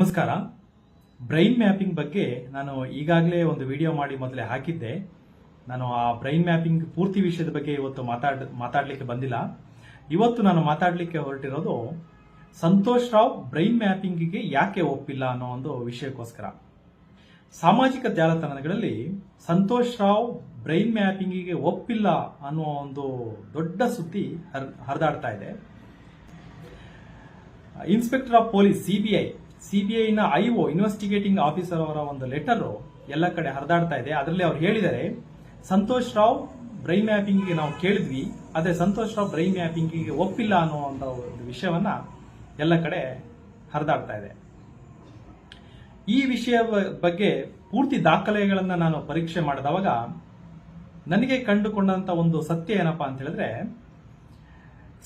ನಮಸ್ಕಾರ. Brain mapping ಬಗ್ಗೆ ನಾನು ಈಗಾಗಲೇ ಒಂದು ವಿಡಿಯೋ ಮಾಡಿ ಮೊದಲೇ ಹಾಕಿದ್ದೆ. ನಾನು ಆ ಬ್ರೈನ್ ಮ್ಯಾಪಿಂಗ್ ಪೂರ್ತಿ ವಿಷಯದ ಬಗ್ಗೆ ಇವತ್ತು ಮಾತಾಡ್, ಮಾತಾಡಲಿಕ್ಕೆ ಬಂದಿಲ್ಲ. ಇವತ್ತು ನಾನು ಮಾತಾಡಲಿಕ್ಕೆ ಹೊರಟಿರೋದು ಸಂತೋಷ್ ರಾವ್ ಬ್ರೈನ್ ಮ್ಯಾಪಿಂಗಿಗೆ ಯಾಕೆ ಒಪ್ಪಿಲ್ಲ ಅನ್ನೋ ಒಂದು ವಿಷಯಕ್ಕೋಸ್ಕರ. ಸಾಮಾಜಿಕ ಜಾಲತಾಣಗಳಲ್ಲಿ ಸಂತೋಷ್ ರಾವ್ ಬ್ರೈನ್ ಮ್ಯಾಪಿಂಗಿಗೆ ಒಪ್ಪಿಲ್ಲ ಅನ್ನೋ ಒಂದು ದೊಡ್ಡ ಸುದ್ದಿ ಹರ್- ಹರಿದಾಡ್ತಾ ಇದೆ. ಇನ್ಸ್ಪೆಕ್ಟರ್ ಆಫ್ ಪೊಲೀಸ್ ಸಿಬಿಐ ಸಿಬಿಐನ ಐಒ ಇನ್ವೆಸ್ಟಿಗೇಟಿಂಗ್ ಆಫೀಸರ್ ಅವರ ಒಂದು ಲೆಟರ್ ಎಲ್ಲ ಕಡೆ ಹರಿದಾಡ್ತಾ ಇದೆ. ಅದರಲ್ಲಿ ಅವ್ರು ಹೇಳಿದ್ದಾರೆ ಸಂತೋಷ್ ರಾವ್ ಬ್ರೈನ್ ಮ್ಯಾಪಿಂಗ್ಗೆ ನಾವು ಕೇಳಿದ್ವಿ, ಆದರೆ ಸಂತೋಷ್ ರಾವ್ ಬ್ರೈನ್ ಮ್ಯಾಪಿಂಗಿಗೆ ಒಪ್ಪಿಲ್ಲ ಅನ್ನೋ ಒಂದು ವಿಷಯವನ್ನ ಎಲ್ಲ ಕಡೆ ಹರಿದಾಡ್ತಾ ಇದೆ. ಈ ವಿಷಯ ಬಗ್ಗೆ ಪೂರ್ತಿ ದಾಖಲೆಗಳನ್ನು ನಾನು ಪರೀಕ್ಷೆ ಮಾಡಿದವಾಗ ನನಗೆ ಕಂಡುಕೊಂಡಂತ ಒಂದು ಸತ್ಯ ಏನಪ್ಪಾ ಅಂತ ಹೇಳಿದ್ರೆ,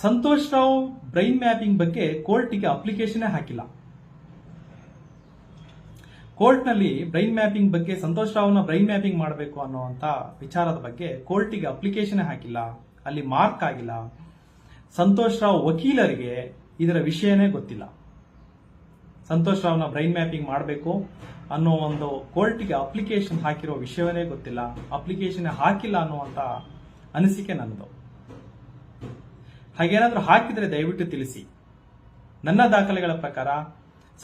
ಸಂತೋಷ್ ರಾವ್ ಬ್ರೈನ್ ಮ್ಯಾಪಿಂಗ್ ಬಗ್ಗೆ ಕೋರ್ಟಿಗೆ ಅಪ್ಲಿಕೇಶನ್ ಹಾಕಿಲ್ಲ. ಕೋರ್ಟ್ನಲ್ಲಿ ಬ್ರೈನ್ ಮ್ಯಾಪಿಂಗ್ ಬಗ್ಗೆ, ಸಂತೋಷ್ ರಾವ್ನ ಬ್ರೈನ್ ಮ್ಯಾಪಿಂಗ್ ಮಾಡಬೇಕು ಅನ್ನುವಂತ ವಿಚಾರದ ಬಗ್ಗೆ ಕೋರ್ಟಿಗೆ ಅಪ್ಲಿಕೇಶನ್ ಹಾಕಿಲ್ಲ, ಅಲ್ಲಿ ಮಾರ್ಕ್ ಆಗಿಲ್ಲ. ಸಂತೋಷ್ ರಾವ್ ವಕೀಲರಿಗೆ ಇದರ ವಿಷಯನೇ ಗೊತ್ತಿಲ್ಲ. ಸಂತೋಷ್ ರಾವ್ನ ಬ್ರೈನ್ ಮ್ಯಾಪಿಂಗ್ ಮಾಡಬೇಕು ಅನ್ನೋ ಒಂದು ಕೋರ್ಟಿಗೆ ಅಪ್ಲಿಕೇಶನ್ ಹಾಕಿರೋ ವಿಷಯವೇ ಗೊತ್ತಿಲ್ಲ. ಅಪ್ಲಿಕೇಶನ್ ಹಾಕಿಲ್ಲ ಅನ್ನುವಂತ ಅನಿಸಿಕೆ ನನ್ನದು. ಹಾಗೇನಾದರೂ ಹಾಕಿದ್ರೆ ದಯವಿಟ್ಟು ತಿಳಿಸಿ. ನನ್ನ ದಾಖಲೆಗಳ ಪ್ರಕಾರ,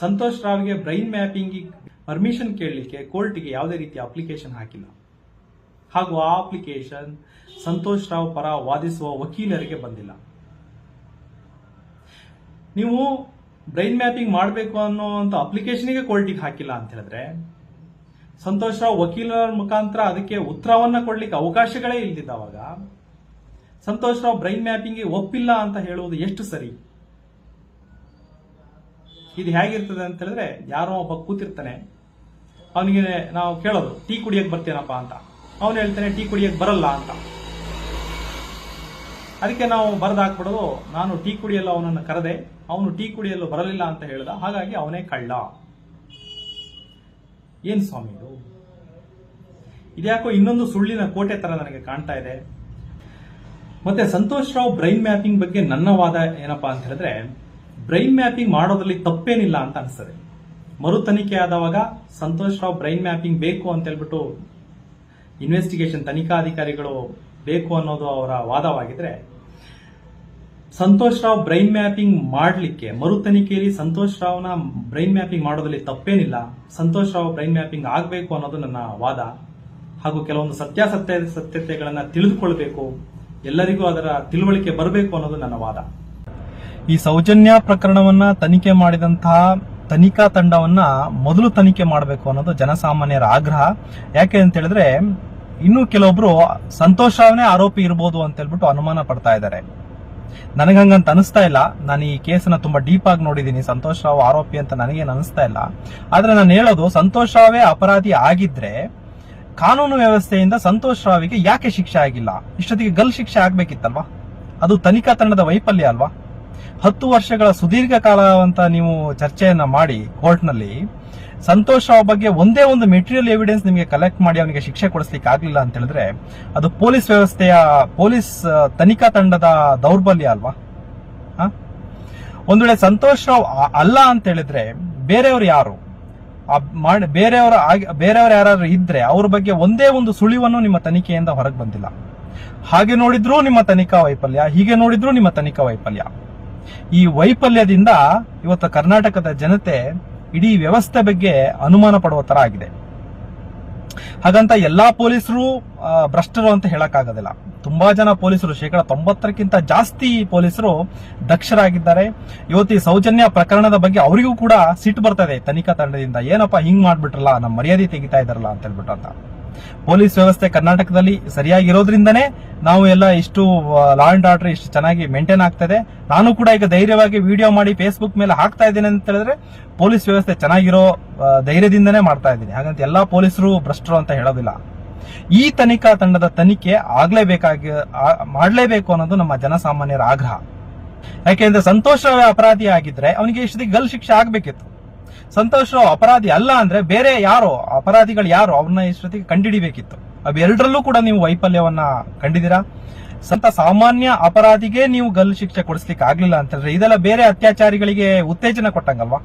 ಸಂತೋಷ್ ರಾವ್ಗೆ ಬ್ರೈನ್ ಮ್ಯಾಪಿಂಗ್ ಪರ್ಮಿಷನ್ ಕೇಳಲಿಕ್ಕೆ ಕೋರ್ಟ್ಗೆ ಯಾವುದೇ ರೀತಿಯ ಅಪ್ಲಿಕೇಶನ್ ಹಾಕಿಲ್ಲ. ಹಾಗೂ ಆ ಅಪ್ಲಿಕೇಶನ್ ಸಂತೋಷ್ ರಾವ್ ಪರ ವಾದಿಸುವ ವಕೀಲರಿಗೆ ಬಂದಿಲ್ಲ. ನೀವು ಬ್ರೈನ್ ಮ್ಯಾಪಿಂಗ್ ಮಾಡಬೇಕು ಅನ್ನೋಂಥ ಅಪ್ಲಿಕೇಶನ್ಗೆ ಕೋರ್ಟಿಗೆ ಹಾಕಿಲ್ಲ ಅಂತ ಹೇಳಿದ್ರೆ, ಸಂತೋಷ್ ರಾವ್ ವಕೀಲರ ಮುಖಾಂತರ ಅದಕ್ಕೆ ಉತ್ತರವನ್ನ ಕೊಡ್ಲಿಕ್ಕೆ ಅವಕಾಶಗಳೇ ಇಲ್ದಿದ್ದಾವಾಗ ಸಂತೋಷ್ ರಾವ್ ಬ್ರೈನ್ ಮ್ಯಾಪಿಂಗ್ಗೆ ಒಪ್ಪಿಲ್ಲ ಅಂತ ಹೇಳುವುದು ಎಷ್ಟು ಸರಿ? ಇದು ಹೇಗಿರ್ತದೆ ಅಂತ ಹೇಳಿದ್ರೆ, ಯಾರೋ ಒಬ್ಬ ಕೂತಿರ್ತಾನೆ ಅವನಿಗೆ ನಾವು ಕೇಳೋದು, ಟೀ ಕುಡಿಯಕ್ ಬರ್ತೇನಪ್ಪ ಅಂತ. ಅವನು ಹೇಳ್ತಾನೆ, ಟೀ ಕುಡಿಯಕ್ ಬರಲ್ಲ ಅಂತ. ಅದಕ್ಕೆ ನಾವು ಬರೆದು ಹಾಕ್ಬಿಡೋದು, ನಾನು ಟೀ ಕುಡಿಯಲು ಅವನನ್ನು ಕರೆದೆ, ಅವನು ಟೀ ಕುಡಿಯಲು ಬರಲಿಲ್ಲ ಅಂತ ಹೇಳ್ದ, ಹಾಗಾಗಿ ಅವನೇ ಕಳ್ಳ. ಏನ್ ಸ್ವಾಮಿ ಇದು? ಇದ್ಯಾಕೋ ಇನ್ನೊಂದು ಸುಳ್ಳಿನ ಕೋಟೆ ತರ ನನಗೆ ಕಾಣ್ತಾ ಇದೆ. ಮತ್ತೆ ಸಂತೋಷ್ ರಾವ್ ಬ್ರೈನ್ ಮ್ಯಾಪಿಂಗ್ ಬಗ್ಗೆ ನನ್ನ ವಾದ ಏನಪ್ಪಾ ಅಂತ ಹೇಳಿದ್ರೆ ಬ್ರೈನ್ ಮ್ಯಾಪಿಂಗ್ ಮಾಡೋದ್ರಲ್ಲಿ ತಪ್ಪೇನಿಲ್ಲ ಅಂತ ಅನಿಸ್ತದೆ. ಮರು ತನಿಖೆ ಆದವಾಗ ಸಂತೋಷ್ ರಾವ್ ಬ್ರೈನ್ ಮ್ಯಾಪಿಂಗ್ ಬೇಕು ಅಂತ ಹೇಳ್ಬಿಟ್ಟು ಇನ್ವೆಸ್ಟಿಗೇಷನ್ ತನಿಖಾಧಿಕಾರಿಗಳು ಬೇಕು ಅನ್ನೋದು ಅವರ ವಾದವಾಗಿದ್ರೆ, ಸಂತೋಷ್ ರಾವ್ ಬ್ರೈನ್ ಮ್ಯಾಪಿಂಗ್ ಮಾಡಲಿಕ್ಕೆ ಮರು ತನಿಖೆಯಲ್ಲಿ ಸಂತೋಷ್ ರಾವ್ನ ಬ್ರೈನ್ ಮ್ಯಾಪಿಂಗ್ ಮಾಡೋದ್ರಲ್ಲಿ ತಪ್ಪೇನಿಲ್ಲ, ಸಂತೋಷ್ ರಾವ್ ಬ್ರೈನ್ ಮ್ಯಾಪಿಂಗ್ ಆಗಬೇಕು ಅನ್ನೋದು ನನ್ನ ವಾದ. ಹಾಗೂ ಕೆಲವೊಂದು ಸತ್ಯಾಸತ್ಯ, ಸತ್ಯತೆಗಳನ್ನು ತಿಳಿದುಕೊಳ್ಬೇಕು, ಎಲ್ಲರಿಗೂ ಅದರ ತಿಳುವಳಿಕೆ ಬರಬೇಕು ಅನ್ನೋದು ನನ್ನ ವಾದ. ಈ ಸೌಜನ್ಯ ಪ್ರಕರಣವನ್ನ ತನಿಖೆ ಮಾಡಿದಂತಹ ತನಿಖಾ ತಂಡವನ್ನ ಮೊದಲು ತನಿಖೆ ಮಾಡಬೇಕು ಅನ್ನೋದು ಜನಸಾಮಾನ್ಯರ ಆಗ್ರಹ. ಯಾಕೆ ಅಂತ ಹೇಳಿದ್ರೆ, ಇನ್ನು ಕೆಲವೊಬ್ರು ಸಂತೋಷ್ ರಾವ್ನೇ ಆರೋಪಿ ಇರಬಹುದು ಅಂತ ಹೇಳ್ಬಿಟ್ಟು ಅನುಮಾನ ಪಡ್ತಾ ಇದ್ದಾರೆ. ನನಗೆ ಹಂಗಂತ ಅನಿಸ್ತಾ ಇಲ್ಲ. ನಾನು ಈ ಕೇಸನ್ನ ತುಂಬಾ ಡೀಪ್ ಆಗಿ ನೋಡಿದ್ದೀನಿ ಸಂತೋಷ್ ರಾವ್ ಆರೋಪಿ ಅಂತ ನನಗೇನು ಅನಿಸ್ತಾ ಇಲ್ಲ. ಆದ್ರೆ ನಾನು ಹೇಳೋದು, ಸಂತೋಷ್ ರಾವೇ ಅಪರಾಧಿ ಆಗಿದ್ರೆ ಕಾನೂನು ವ್ಯವಸ್ಥೆಯಿಂದ ಸಂತೋಷ್ ರಾವಿಗೆ ಯಾಕೆ ಶಿಕ್ಷೆ ಆಗಿಲ್ಲ? ಇಷ್ಟೊತ್ತಿಗೆ ಗಲ್ ಶಿಕ್ಷೆ ಆಗ್ಬೇಕಿತ್ತಲ್ವಾ? ಅದು ತನಿಖಾ ತಂಡದ ವೈಫಲ್ಯ ಅಲ್ವಾ? ಹತ್ತು ವರ್ಷಗಳ ಸುದೀರ್ಘ ಕಾಲ ಅಂತ ನೀವು ಚರ್ಚೆಯನ್ನ ಮಾಡಿ ಕೋರ್ಟ್ನಲ್ಲಿ, ಸಂತೋಷ್ ರಾವ್ ಬಗ್ಗೆ ಒಂದೇ ಒಂದು ಮೆಟೀರಿಯಲ್ ಎವಿಡೆನ್ಸ್ ನಿಮಗೆ ಕಲೆಕ್ಟ್ ಮಾಡಿ ಅವನಿಗೆ ಶಿಕ್ಷೆ ಕೊಡಿಸ್ಲಿಕ್ಕೆ ಆಗಲಿಲ್ಲ ಅಂತ ಹೇಳಿದ್ರೆ, ಅದು ಪೊಲೀಸ್ ವ್ಯವಸ್ಥೆಯ, ಪೊಲೀಸ್ ತನಿಖಾ ತಂಡದ ದೌರ್ಬಲ್ಯ ಅಲ್ವಾ? ಒಂದು ವೇಳೆ ಸಂತೋಷ್ ರಾವ್ ಅಲ್ಲ ಅಂತ ಹೇಳಿದ್ರೆ ಬೇರೆಯವರು ಯಾರು? ಬೇರೆಯವರ ಬೇರೆಯವರು ಯಾರು ಇದ್ರೆ ಅವ್ರ ಬಗ್ಗೆ ಒಂದೇ ಒಂದು ಸುಳಿವನ್ನು ನಿಮ್ಮ ತನಿಖೆಯಿಂದ ಹೊರಗೆ ಬಂದಿಲ್ಲ. ಹಾಗೆ ನೋಡಿದ್ರು ನಿಮ್ಮ ತನಿಖಾ ವೈಫಲ್ಯ, ಹೀಗೆ ನೋಡಿದ್ರು ನಿಮ್ಮ ತನಿಖಾ ವೈಫಲ್ಯ. ಈ ವೈಫಲ್ಯದಿಂದ ಇವತ್ತು ಕರ್ನಾಟಕದ ಜನತೆ ಇಡೀ ವ್ಯವಸ್ಥೆ ಬಗ್ಗೆ ಅನುಮಾನ ಪಡುವ ತರ ಆಗಿದೆ. ಹಾಗಂತ ಎಲ್ಲಾ ಪೊಲೀಸರು ಭ್ರಷ್ಟರು ಅಂತ ಹೇಳಕ್ಕಾಗೋದಿಲ್ಲ. ತುಂಬಾ ಜನ ಪೊಲೀಸರು, ಶೇಕಡಾ ತೊಂಬತ್ತರಕ್ಕಿಂತ ಜಾಸ್ತಿ ಪೊಲೀಸರು ದಕ್ಷರಾಗಿದ್ದಾರೆ. ಇವತ್ತು ಈ ಸೌಜನ್ಯ ಪ್ರಕರಣದ ಬಗ್ಗೆ ಅವರಿಗೂ ಕೂಡ ಸಿಟ್ಟು ಬರ್ತದೆ ತನಿಖಾ ತಂಡದಿಂದ ಏನಪ್ಪಾ ಹಿಂಗ್ ಮಾಡ್ಬಿಟ್ರಲ್ಲ ನಮ್ಮ ಮರ್ಯಾದೆ ತೆಗಿತಾ ಇದಾರಲ್ಲ ಅಂತ ಹೇಳ್ಬಿಟ್ಟು ಅಂತ. ಪೊಲೀಸ್ ವ್ಯವಸ್ಥೆ ಕರ್ನಾಟಕದಲ್ಲಿ ಸರಿಯಾಗಿರೋದ್ರಿಂದನೇ ನಾವು ಎಲ್ಲ ಇಷ್ಟು ಲಾ ಅಂಡ್ ಆರ್ಡರ್ ಇಷ್ಟು ಚೆನ್ನಾಗಿ ಮೇಂಟೈನ್ ಆಗ್ತದೆ. ನಾನು ಕೂಡ ಈಗ ಧೈರ್ಯವಾಗಿ ವಿಡಿಯೋ ಮಾಡಿ ಫೇಸ್ಬುಕ್ ಮೇಲೆ ಹಾಕ್ತಾ ಇದ್ದೇನೆ ಅಂತ ಹೇಳಿದ್ರೆ ಪೊಲೀಸ್ ವ್ಯವಸ್ಥೆ ಚೆನ್ನಾಗಿರೋ ಧೈರ್ಯದಿಂದನೇ ಮಾಡ್ತಾ ಇದ್ದೀನಿ. ಹಾಗಂತ ಎಲ್ಲಾ ಪೊಲೀಸರು ಭ್ರಷ್ಟರು ಅಂತ ಹೇಳೋದಿಲ್ಲ. ಈ ತನಿಖಾ ತಂಡದ ತನಿಖೆ ಆಗ್ಲೇಬೇಕಾಗಿ ಮಾಡಲೇಬೇಕು ಅನ್ನೋದು ನಮ್ಮ ಜನಸಾಮಾನ್ಯರ ಆಗ್ರಹ. ಯಾಕೆಂದ್ರೆ ಸಂತೋಷವೇ ಅಪರಾಧಿ ಆಗಿದ್ರೆ ಅವನಿಗೆ ಇಷ್ಟೊತ್ತಿಗೆ ಗಲ್ ಶಿಕ್ಷೆ ಆಗ್ಬೇಕಿತ್ತು. ಸಂತೋಷ್ ಅಪರಾಧಿ ಅಲ್ಲ ಅಂದ್ರೆ ಬೇರೆ ಯಾರು, ಅಪರಾಧಿಗಳು ಯಾರು, ಅವ್ರನ್ನ ಇಷ್ಟೊತ್ತಿಗೆ ಕಂಡಿಡಿಬೇಕಿತ್ತು. ಅವೆರಡರಲ್ಲೂ ಕೂಡ ನೀವು ವೈಫಲ್ಯವನ್ನ ಕಂಡಿದ್ದೀರಾ? ಸಂತ ಸಾಮಾನ್ಯ ಅಪರಾಧಿಗೆ ನೀವು ಗಲ್ಲು ಶಿಕ್ಷೆ ಕೊಡಿಸ್ಲಿಕ್ಕೆ ಆಗ್ಲಿಲ್ಲ ಅಂತಂದ್ರೆ ಇದೆಲ್ಲ ಬೇರೆ ಅತ್ಯಾಚಾರಿಗಳಿಗೆ ಉತ್ತೇಜನ ಕೊಟ್ಟಂಗಲ್ವಾ?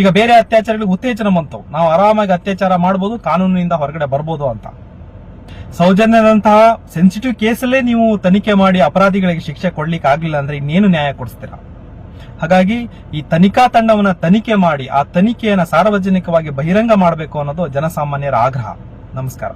ಈಗ ಬೇರೆ ಅತ್ಯಾಚಾರಿಗಳಿಗೆ ಉತ್ತೇಜನ ಬಂತು. ನಾವು ಆರಾಮಾಗಿ ಅತ್ಯಾಚಾರ ಮಾಡಬಹುದು ಕಾನೂನಿನಿಂದ ಹೊರಗಡೆ ಬರ್ಬೋದು ಅಂತ. ಸೌಜನ್ಯದಂತಹ ಸೆನ್ಸಿಟಿವ್ ಕೇಸಲ್ಲೇ ನೀವು ತನಿಖೆ ಮಾಡಿ ಅಪರಾಧಿಗಳಿಗೆ ಶಿಕ್ಷೆ ಕೊಡ್ಲಿಕ್ಕೆ ಆಗ್ಲಿಲ್ಲ ಅಂದ್ರೆ ಇನ್ನೇನು ನ್ಯಾಯ ಕೊಡಿಸ್ತೀರಾ? ಹಾಗಾಗಿ ಈ ತನಿಖಾ ತಂಡವನ್ನ ತನಿಖೆ ಮಾಡಿ ಆ ತನಿಖೆಯನ್ನ ಸಾರ್ವಜನಿಕವಾಗಿ ಬಹಿರಂಗ ಮಾಡಬೇಕು ಅನ್ನೋದು ಜನಸಾಮಾನ್ಯರ ಆಗ್ರಹ. ನಮಸ್ಕಾರ.